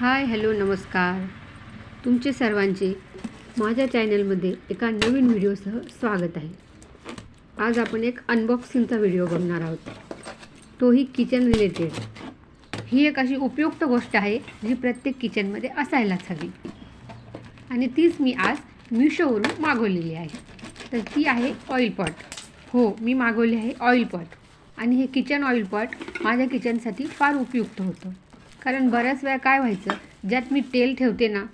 Hi hello नमस्कार. तुमचे सर्वांचे माझ्या चॅनलमध्ये एका नवीन व्हिडिओसह स्वागत आहे. आज आपण एक अनबॉक्सिंगचा व्हिडिओ बघणार आहोत. तोही किचन रिलेटेड ही एक अशी उपयुक्त गोष्ट आहे जी प्रत्येक किचनमध्ये असायलाच हवी. आणि तीच मी आज मिशोवरून मागवलेली आहे. तर ती आहे ऑइल पॉट हो मी मागवली आहे ऑइल पॉट आणि हे किचन ऑइल पॉट माझ्या किचनसाठी फार उपयुक्त होतं. कारण बऱ्याच वेळा काय व्हायचं ज्यात मी तेल ठेवते ना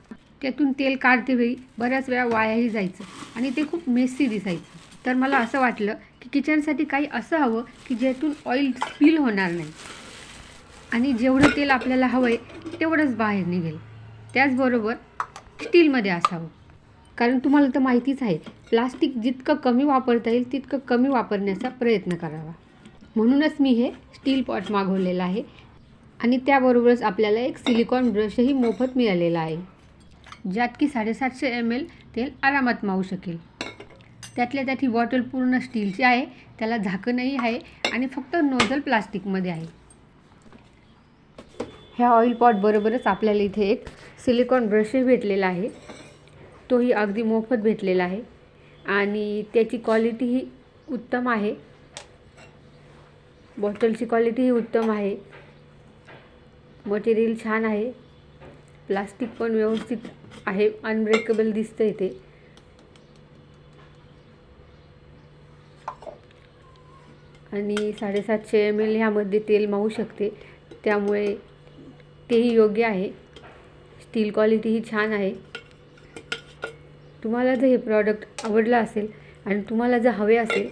त्यातून तेल काढते वेळी बऱ्याच वेळा वायाही जायचं आणि ते खूप मेस्सी दिसायचं. तर मला असं वाटलं की किचनसाठी काही असं हवं की ज्यातून ऑइल स्पिल होणार नाही. आणि जेवढं तेल आपल्याला हवं आहे तेवढंच बाहेर निघेल. त्याचबरोबर स्टीलमध्ये असावं. कारण तुम्हाला तर माहितीच आहे प्लास्टिक जितकं कमी वापरता येईल तितकं कमी वापरण्याचा प्रयत्न करावा. म्हणूनच मी हे स्टील पॉट मागवलेलं आहे. आणि त्याबरोबरच आपल्याला एक सिलिकॉन ब्रशही मोफत मिळालेला आहे ज्यात की साडेसातशे एम एल तेल आरामात मावू शकेल. त्यातल्या त्यात ही बॉटल पूर्ण स्टीलची आहे त्याला झाकणही आहे आणि फक्त नोझल प्लास्टिकमध्ये आहे. ह्या ऑइल पॉट बरोबरच आपल्याला इथे एक सिलिकॉन ब्रशही भेटलेला आहे. तोही अगदी मोफत भेटलेला आहे आणि त्याची क्वालिटीही उत्तम आहे. बॉटलची क्वालिटीही उत्तम आहे. मटेरियल छान आहे. प्लास्टिक पण व्यवस्थित आहे. अनब्रेकेबल दिसतं इथे आणि साडेसातशे एम एल ह्यामध्ये तेल मावू शकते. त्यामुळे तेही योग्य आहे. स्टील क्वालिटीही छान आहे. तुम्हाला जर हे प्रॉडक्ट आवडलं असेल आणि तुम्हाला जर हवे असेल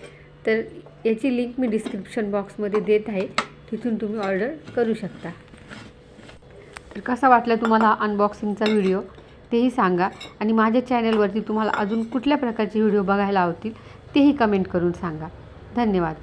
तर याची लिंक मी डिस्क्रिप्शन बॉक्समध्ये देत आहे. तिथून तुम्ही ऑर्डर करू शकता. तर कसा वाटला तुम्हाला अनबॉक्सिंगचा व्हिडिओ तेही सांगा. आणि माझ्या चॅनलवरती तुम्हाला अजून कुठल्या प्रकारचे व्हिडिओ बघायला आवडतील तेही कमेंट करून सांगा. धन्यवाद.